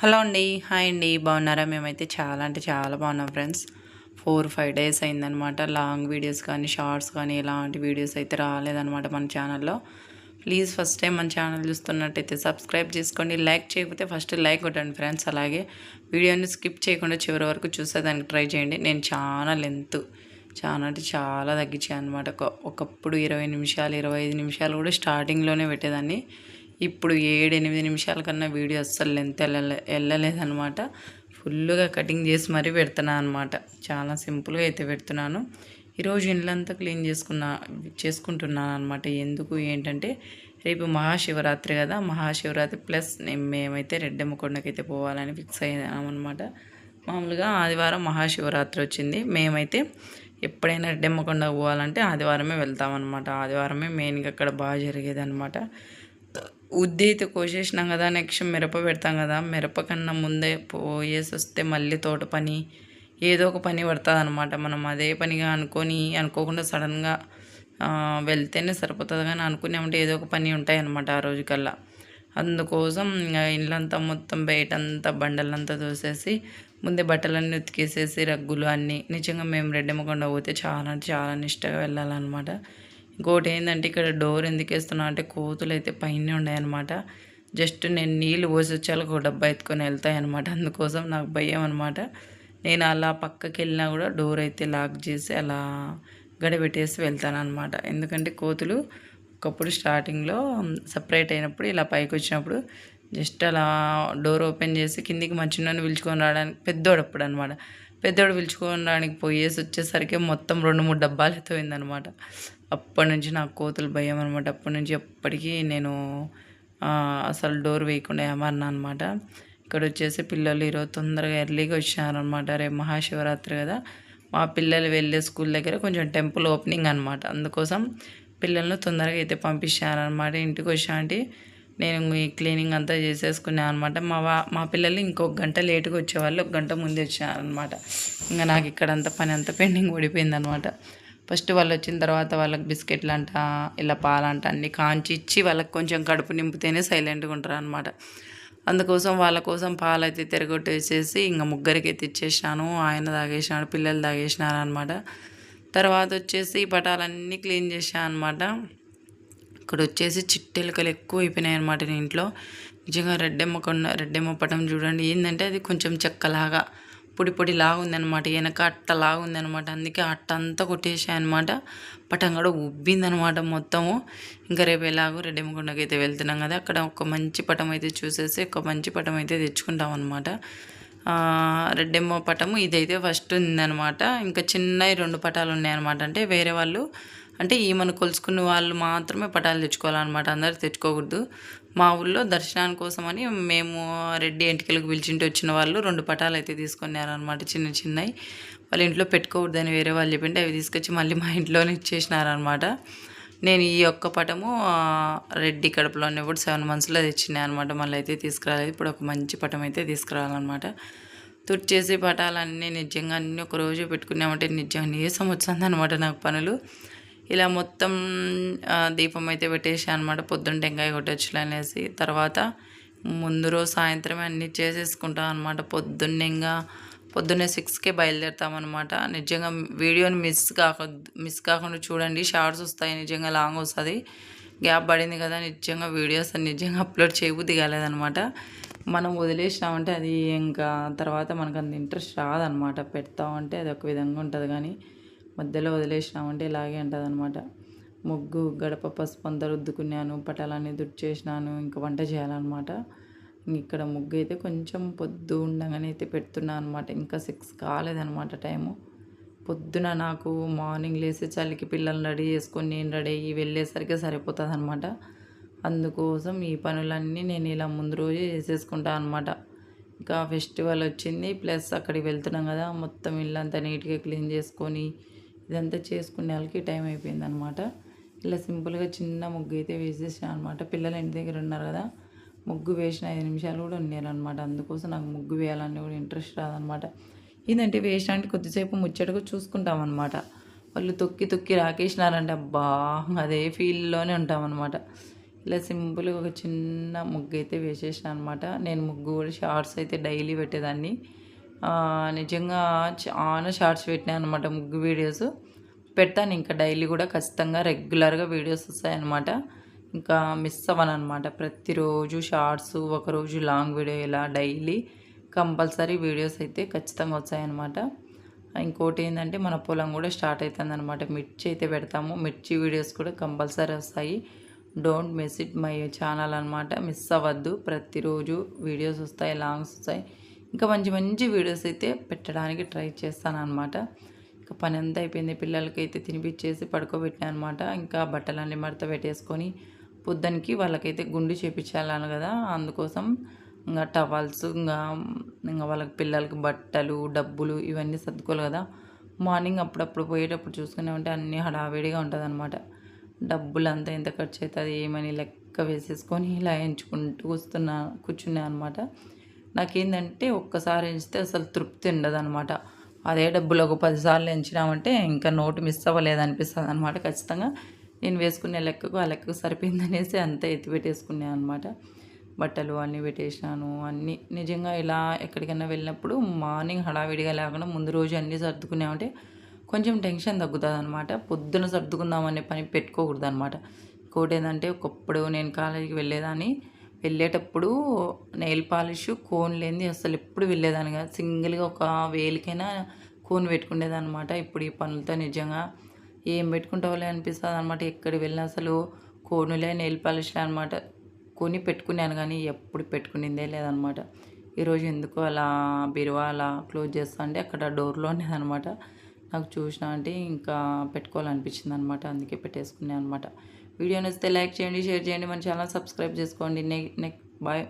Hello అండి. Hi అండి. బాగున్నారా? మేమైతే చాలా అంటే చాలా బాగున్నాం ఫ్రెండ్స్. ఫోర్ ఫైవ్ డేస్ అయిందనమాట లాంగ్ వీడియోస్ కానీ షార్ట్స్ కానీ ఇలాంటి వీడియోస్ అయితే రాలేదనమాట మన ఛానల్లో. ప్లీజ్ ఫస్ట్ టైం మన ఛానల్ చూస్తున్నట్టయితే సబ్స్క్రైబ్ చేసుకోండి. లైక్ చేయకపోతే ఫస్ట్ లైక్ కొట్టండి ఫ్రెండ్స్. అలాగే వీడియోని స్కిప్ చేయకుండా చివరి వరకు చూసేదానికి ట్రై చేయండి. నేను చాలా లెంత్ చాలా అంటే చాలా తగ్గించాను అనమాట ఒకప్పుడు ఇరవై నిమిషాలు ఇరవై ఐదు నిమిషాలు కూడా స్టార్టింగ్లోనే పెట్టేదాన్ని. ఇప్పుడు ఏడు ఎనిమిది నిమిషాల కన్నా వీడియో అస్సలు లెంత్ వెళ్ళలే వెళ్ళలేదనమాట ఫుల్గా కటింగ్ చేసి మరీ పెడుతున్నాను అనమాట చాలా సింపుల్గా అయితే పెడుతున్నాను. ఈరోజు ఇళ్ళంతా క్లీన్ చేసుకున్నా చేసుకుంటున్నాను అనమాట ఎందుకు ఏంటంటే రేపు మహాశివరాత్రి కదా. మహాశివరాత్రి ప్లస్ నేను మేమైతే రెడ్డమ్మ కొండకైతే పోవాలని ఫిక్స్ అయ్యామన్నమాట. మామూలుగా ఆదివారం మహాశివరాత్రి వచ్చింది. మేమైతే ఎప్పుడైనా రెడ్డమ్మ కొండ పోవాలంటే ఆదివారమే వెళ్తామన్నమాట. ఆదివారమే మెయిన్గా అక్కడ బాగా జరిగేది అనమాట ఉద్ది అయితే కోసేసినాం కదా నెక్స్ట్ మిరప పెడతాం కదా మిరప కన్నా ముందే పోయేసి వస్తే మళ్ళీ తోట పని ఏదో ఒక పని పడుతుంది అనమాట మనం అదే పనిగా అనుకొని అనుకోకుండా సడన్గా వెళ్తేనే సరిపోతుంది కానీ అనుకున్నామంటే ఏదో ఒక పని ఉంటాయి అనమాట ఆ రోజుకల్లా. అందుకోసం ఇంకా ఇల్లంతా మొత్తం బయటంతా బండలంతా తోసేసి ముందే బట్టలన్నీ ఉతికేసేసి రగ్గులు అన్నీ. నిజంగా మేము రెడ్డమ్మకొండ పోతే చాలా చాలా నిష్టగా వెళ్ళాలన్నమాట. ఇంకోటి ఏంటంటే ఇక్కడ డోర్ ఎందుకు వేస్తున్నా అంటే కోతులు అయితే పైన ఉన్నాయన్నమాట. జస్ట్ నేను నీళ్ళు పోసి వచ్చాక ఒక డబ్బా ఎత్తుకొని వెళ్తాయి అనమాట అందుకోసం నాకు భయం అనమాట నేను అలా పక్కకి వెళ్ళినా కూడా డోర్ అయితే లాక్ చేసి అలా గడబెట్టేసి వెళ్తాను అనమాట ఎందుకంటే కోతులు ఒకప్పుడు స్టార్టింగ్లో సపరేట్ అయినప్పుడు ఇలా పైకి వచ్చినప్పుడు జస్ట్ అలా డోర్ ఓపెన్ చేసి కిందికి మంచినోని పిలుచుకొని రావడానికి పెద్దోడప్పుడు అనమాట పెద్దోడు పిలుచుకోవడానికి పోయేసి వచ్చేసరికి మొత్తం రెండు మూడు డబ్బాలు ఎత్తుపోయిందనమాట. అప్పటి నుంచి నాకు కోతులు భయం అనమాట. అప్పటి నుంచి ఎప్పటికీ నేను అసలు డోర్ వేయకుండా ఏమన్నా అనమాట. ఇక్కడ వచ్చేసి పిల్లలు ఈరోజు తొందరగా ఎర్లీగా వచ్చారనమాట. రేపు మహాశివరాత్రి కదా. మా పిల్లలు వెళ్ళే స్కూల్ దగ్గర కొంచెం టెంపుల్ ఓపెనింగ్ అనమాట. అందుకోసం పిల్లలను తొందరగా అయితే పంపించారనమాట. ఇంటికి వచ్చాంటి నేను ఈ క్లీనింగ్ అంతా చేసేసుకున్నాను అనమాట మా మా పిల్లలు ఇంకొక గంట లేటుగా వచ్చేవాళ్ళు ఒక గంట ముందే వచ్చారనమాట ఇంకా నాకు ఇక్కడ అంత పని అంతా పెండింగ్ ఓడిపోయిందనమాట ఫస్ట్ వాళ్ళు వచ్చిన తర్వాత వాళ్ళకి బిస్కెట్లు అంట ఇలా పాలంట అన్నీ కాంచి ఇచ్చి వాళ్ళకి కొంచెం కడుపు నింపితేనే సైలెంట్గా ఉంటారు అనమాట అందుకోసం వాళ్ళ కోసం పాలు అయితే తిరగొట్టేసేసి ఇంకా ముగ్గురికి తెచ్చేసాను ఆయన తాగేసినాడు పిల్లలు తాగేసినారు అనమాట తర్వాత వచ్చేసి పటాలన్నీ క్లీన్ చేసాను అనమాట ఇక్కడ వచ్చేసి చిట్టెలుకలు ఎక్కువ అయిపోయినాయి అనమాట ఇంట్లో. నిజంగా రెడ్డెమ్మ కొండ రెడ్డెమ్మ పటం చూడండి. ఏంటంటే అది కొంచెం చెక్కలాగా పొడి పొడి లాగా ఉందనమాట వెనక అట్ట లాగా ఉందనమాట అందుకే అట్ట అంతా కొట్టేసాయనమాట పటం కూడా ఉబ్బిందనమాట మొత్తము. ఇంకా రేపు ఎలాగో రెడ్డెమ్మకొండకి అయితే వెళ్తున్నాం కదా. అక్కడ ఒక మంచి పటం అయితే చూసేసి ఒక మంచి పటం అయితే తెచ్చుకుంటాం అనమాట రెడ్డెమ్మ పటము ఇదైతే ఫస్ట్ ఉందనమాట ఇంకా చిన్నవి రెండు పటాలు ఉన్నాయన్నమాట. అంటే వేరే వాళ్ళు అంటే ఈమెను కొలుసుకున్న వాళ్ళు మాత్రమే పటాలు తెచ్చుకోవాలన్నమాట. అందరు తెచ్చుకోకూడదు. మా ఊళ్ళో దర్శనాని కోసమని మేము రెడ్డి ఎంటికలకు పిలిచింటి వచ్చిన వాళ్ళు రెండు పటాలు అయితే తీసుకున్నారనమాట చిన్న చిన్నవి. వాళ్ళ ఇంట్లో పెట్టుకోకూడదని వేరే వాళ్ళు చెప్పింటే అవి తీసుకొచ్చి మళ్ళీ మా ఇంట్లోనే ఇచ్చేసినారనమాట నేను ఈ ఒక్క పటము రెడ్డి కడుపులోనే ఉన్నప్పుడు సెవెన్ మంత్స్లో తెచ్చినాయి అనమాట మళ్ళీ అయితే తీసుకురాలేదు. ఇప్పుడు ఒక మంచి పటం అయితే తీసుకురావాలన్నమాట. తుడిచేసి పటాలన్నీ నిజంగా అన్నీ ఒక రోజు పెట్టుకున్నామంటే నిజంగా నీరసం వచ్చింది అనమాట నాకు పనులు. ఇలా మొత్తం దీపం అయితే పెట్టేసి అనమాట పొద్దున్న టెంకాయ కొట్టచ్చులు అనేసి. తర్వాత ముందు రోజు సాయంత్రమే అన్నీ చేసేసుకుంటాం అనమాట పొద్దున్నే ఇంకా పొద్దున్నే సిక్స్కే బయలుదేరుతామన్నమాట. నిజంగా వీడియోని మిస్ కాక మిస్ కాకుండా చూడండి. షార్ట్స్ వస్తాయి నిజంగా లాంగ్ వస్తుంది. గ్యాప్ పడింది కదా నిజంగా వీడియోస్ నిజంగా అప్లోడ్ చేయబు కాలేదనమాట మనం వదిలేసినామంటే అది ఇంకా తర్వాత మనకు అంత ఇంట్రెస్ట్ రాదనమాట పెడతామంటే అది ఒక విధంగా ఉంటుంది కానీ మధ్యలో వదిలేసినామంటే ఇలాగే ఉంటుంది అనమాట ముగ్గు గడప పసుపు అంతా రుద్దుకున్నాను పటాలన్నీ దుడ్చేసినాను ఇంకా వంట చేయాలన్నమాట. ఇక్కడ ముగ్గు అయితే కొంచెం పొద్దు ఉండగానే అయితే పెడుతున్నాను అనమాట ఇంకా సిక్స్ కాలేదనమాట టైము. పొద్దున నాకు మార్నింగ్ లేసి చలికి పిల్లల్ని రెడీ చేసుకొని నేను రెడీ అయ్యి వెళ్ళేసరికి సరిపోతుంది అనమాట అందుకోసం ఈ పనులన్నీ నేను ఇలా ముందు రోజే చేసేసుకుంటాను అనమాట ఇంకా ఫెస్టివల్ వచ్చింది ప్లస్ అక్కడికి వెళ్తున్నాం కదా మొత్తం ఇల్లంతా నీట్గా క్లీన్ చేసుకొని ఇదంతా చేసుకునే వాళ్ళకి టైం అయిపోయింది అనమాట ఇలా సింపుల్గా చిన్న ముగ్గు అయితే వేసేసాను అనమాట పిల్లలు ఇంటి దగ్గర ఉన్నారు కదా ముగ్గు వేసిన ఐదు నిమిషాలు కూడా ఉన్నారనమాట అందుకోసం నాకు ముగ్గు వేయాలని కూడా ఇంట్రెస్ట్ రాదనమాట ఏంటంటే వేసినానికి కొద్దిసేపు ముచ్చటగా చూసుకుంటామన్నమాట. వాళ్ళు తొక్కి తొక్కి రాకేసినారంటే అబ్బా అదే ఫీల్లోనే ఉంటామన్నమాట. ఇలా సింపుల్గా ఒక చిన్న ముగ్గు అయితే వేసేసిన అనమాట నేను ముగ్గు కూడా షార్ట్స్ అయితే డైలీ పెట్టేదాన్ని. నిజంగా చాలా షార్ట్స్ పెట్టినాను అనమాట ముగ్గు వీడియోస్ పెడతాను ఇంకా డైలీ కూడా ఖచ్చితంగా రెగ్యులర్గా వీడియోస్ వస్తాయన్నమాట. ఇంకా మిస్ అవ్వను అనమాట ప్రతిరోజు షార్ట్స్ ఒకరోజు లాంగ్ వీడియో ఇలా డైలీ కంపల్సరీ వీడియోస్ అయితే ఖచ్చితంగా వచ్చాయన్నమాట. ఇంకోటి ఏంటంటే మన పొలం కూడా స్టార్ట్ అవుతుంది అనమాట మిర్చి అయితే పెడతాము. మిర్చి వీడియోస్ కూడా కంపల్సరీ వస్తాయి. Don't miss it my channel అనమాట మిస్ అవ్వద్దు. ప్రతిరోజు వీడియోస్ వస్తాయి లాంగ్స్ వస్తాయి. ఇంకా మంచి మంచి వీడియోస్ అయితే పెట్టడానికి ట్రై చేస్తాను అనమాట ఇంకా పని అంతా అయిపోయింది. పిల్లలకి అయితే తినిపించేసి పడుకోబెట్టినా అనమాట ఇంకా బట్టలన్నీ మడత పెట్టేసుకొని పొద్దునకి వాళ్ళకైతే గుండు చేపించాలను కదా అందుకోసం ఇంకా టవల్స్ ఇంకా ఇంకా వాళ్ళకి పిల్లలకి బట్టలు డబ్బులు ఇవన్నీ సర్దుకోవాలి కదా. మార్నింగ్ అప్పుడప్పుడు పోయేటప్పుడు చూసుకున్నామంటే అన్నీ హడావిడిగా ఉంటుంది అనమాట డబ్బులు అంతా ఎంత ఖర్చు అవుతుంది ఏమని లెక్క వేసేసుకొని ఇలా ఎంచుకుంటూ వస్తున్నా కూర్చున్నా అనమాట నాకేంటంటే ఒక్కసారి ఎంచితే అసలు తృప్తి ఉండదు అనమాట అదే డబ్బులు ఒక పదిసార్లు ఎంచినామంటే ఇంకా నోటు మిస్ అవ్వలేదు అనిపిస్తుంది అనమాట ఖచ్చితంగా. నేను వేసుకునే లెక్కకు ఆ లెక్కకు సరిపోయిందనేసి అంతా ఎత్తి పెట్టేసుకున్నాను అనమాట బట్టలు అన్నీ పెట్టేసినాను అన్నీ నిజంగా ఇలా ఎక్కడికైనా వెళ్ళినప్పుడు మార్నింగ్ హడావిడిగా లేకుండా ముందు రోజు అన్నీ సర్దుకున్నామంటే కొంచెం టెన్షన్ తగ్గుతుంది అనమాట పొద్దున సర్దుకుందామనే పని పెట్టుకోకూడదు అనమాట ఇంకోటి ఏంటంటే ఒకప్పుడు నేను కాలేజీకి వెళ్ళేదాన్ని వెళ్ళేటప్పుడు నెయిల్ పాలిష్ కోన్ లేనిది అసలు ఎప్పుడు వెళ్ళేదాన్ని కాదు. సింగిల్గా ఒక వేలికైనా కోన్ పెట్టుకునేదన్నమాట. ఇప్పుడు ఈ పనులతో నిజంగా ఏం పెట్టుకుంటావులే అనిపిస్తుంది అనమాట ఎక్కడికి వెళ్ళినా అసలు కోనులే నెయిల్ పాలిష్లే అనమాట కొని పెట్టుకున్నాను కానీ ఎప్పుడు పెట్టుకునిందే లేదనమాట ఈరోజు ఎందుకు అలా బీరువా అలా క్లోజ్ చేస్తా అంటే అక్కడ డోర్లోనే అనమాట నాకు చూసినా అంటే ఇంకా పెట్టుకోవాలనిపించింది అనమాట అందుకే పెట్టేసుకున్నాను అనమాట వీడియో నచ్చితే లైక్ చేయండి షేర్ చేయండి మన ఛానల్ సబ్స్క్రైబ్ చేసుకోండి. Neck neck bye.